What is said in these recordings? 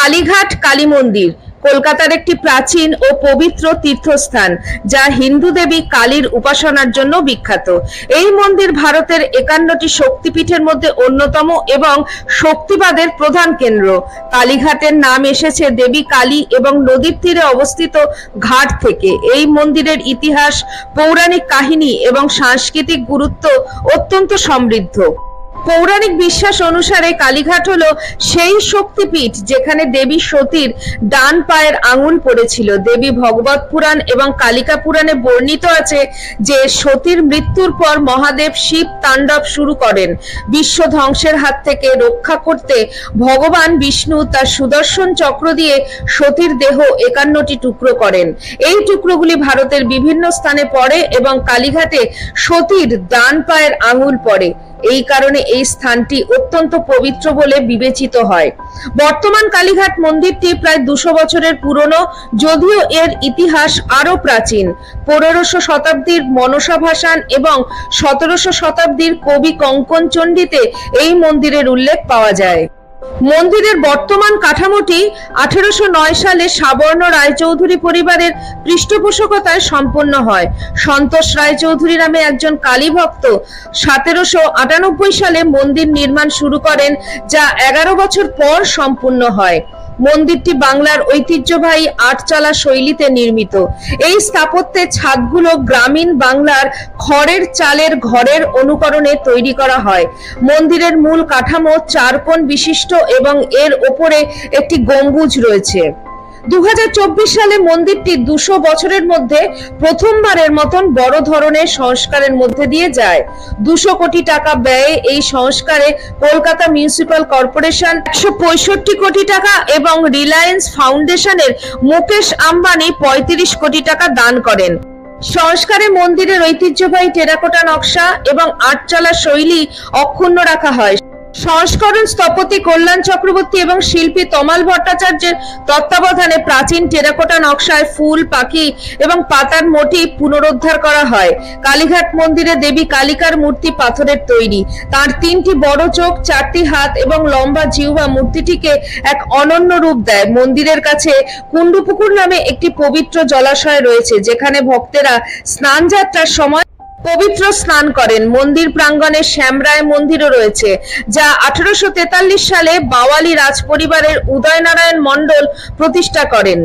কালীঘাট কালী মন্দির কলকাতার একটি প্রাচীন ও পবিত্র তীর্থস্থান, যা হিন্দু দেবী কালীর উপাসনার জন্য বিখ্যাত। এই মন্দির ভারতের একান্নটি শক্তিপীঠের মধ্যে অন্যতম এবং শক্তিবাদের প্রধান কেন্দ্র। কালীঘাটের নাম এসেছে দেবী কালী এবং নদীর তীরে অবস্থিত ঘাট থেকে। এই মন্দিরের ইতিহাস, পৌরাণিক কাহিনী এবং সাংস্কৃতিক গুরুত্ব অত্যন্ত সমৃদ্ধ। পৌরাণিক বিশ্বাস অনুসারে কালীঘাট হলো সেই শক্তিপীঠ যেখানে দেবী সতীর ডান পায়ের আঙুল পড়েছিল। দেবী ভগবত পুরাণ এবং কালিকা পুরাণে বর্ণিত আছে যে সতীর মৃত্যুর পর মহাদেব শিব তাণ্ডব শুরু করেন। বিশ্ব ধ্বংসের হাত থেকে রক্ষা করতে ভগবান বিষ্ণু তার সুদর্শন চক্র দিয়ে সতীর দেহ একান্নটি টুকরো করেন। এই টুকরোগুলি ভারতের বিভিন্ন স্থানে পড়ে এবং কালীঘাটে সতীর ডান পায়ের আঙুল পড়ে। এই কারণে এই স্থানটি অত্যন্ত পবিত্র বলে বিবেচিত হয়। বর্তমান কালীঘাট মন্দিরটি প্রায় দুশো বছরের পুরনো, যদিও এর ইতিহাস আরও প্রাচীন। পনেরোশো শতাব্দীর মনসা ভাসান এবং সতেরোশো শতাব্দীর কবি কঙ্কন চণ্ডীতে এই মন্দিরের উল্লেখ পাওয়া যায়। মন্দিরের বর্তমান কাঠামোটি আঠারোশো সালে সাবর্ণ রায়চৌধুরী পরিবারের পৃষ্ঠপোষকতায় সম্পন্ন হয়। সন্তোষ রায়চৌধুরী নামে একজন কালীভক্ত সতেরোশো আটানব্বই সালে মন্দির নির্মাণ শুরু করেন, যা এগারো বছর পর সম্পূর্ণ হয়। মন্দিরটি বাংলার ঐতিহ্যবাহী আটচালা শৈলীতে নির্মিত। এই স্থাপত্যে ছাদগুলো গ্রামীণ বাংলার খড়ের চালের ঘরের অনুকরণে তৈরি করা হয়। মন্দিরের মূল কাঠামো চারকোণ বিশিষ্ট এবং এর ওপরে একটি গম্বুজ রয়েছে। সালে মন্দিরটি দুশো বছরের মধ্যে প্রথমবারের মতন বড় ধরনের সংস্কারের মধ্যে দিয়ে যায়। দুশো কোটি টাকা ব্যয়ে এই সংস্কারে কলকাতা মিউনিসিপাল কর্পোরেশন একশো পঁয়ষট্টি কোটি টাকা এবং রিলায়েন্স ফাউন্ডেশনের মুকেশ আম্বানি পঁয়ত্রিশ কোটি টাকা দান করেন। সংস্কারে মন্দিরের ঐতিহ্যবাহী টেরাকোটা নকশা এবং আটচালা শৈলী অক্ষুণ্ণ রাখা হয়। সংস্করণ স্থপতি কল্যাণ চক্রবর্তী এবং শিল্পী তমাল ভট্টাচার্যের তত্ত্বাবধানে প্রাচীন টেরাকোটা নকশায় ফুল, পাখি এবং পাতার মোটিভ পুনরুদ্ধার করা হয়। কালীঘাট মন্দিরে দেবী কালিকার মূর্তি পাথরের তৈরি। তার তিনটি বড় চোখ, চারটি হাত এবং লম্বা জিহ্বা মূর্তিটিকে এক অনন্য রূপ দেয়। মন্দিরের কাছে কুণ্ডুপুকুর নামে একটি পবিত্র জলাশয় রয়েছে, যেখানে ভক্তেরা স্নান যাত্রার সময় পবিত্র স্নান করেন। মন্দির প্রাঙ্গণে শ্যামরায় মন্দিরও রয়েছে, যা আঠারোশো তেতাল্লিশ সালে বাওয়ালি রাজপরিবারের উদয়নারায়ণ মণ্ডল প্রতিষ্ঠা করেন।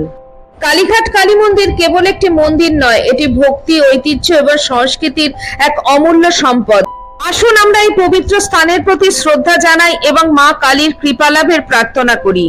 কালীঘাট কালী মন্দির কেবল একটি মন্দির নয়, এটি ভক্তি, ঐতিহ্য এবং সংস্কৃতির এক অমূল্য সম্পদ। আসুন আমরা এই পবিত্র স্থানের প্রতি শ্রদ্ধা জানাই এবং মা কালীর কৃপালাভের প্রার্থনা করি।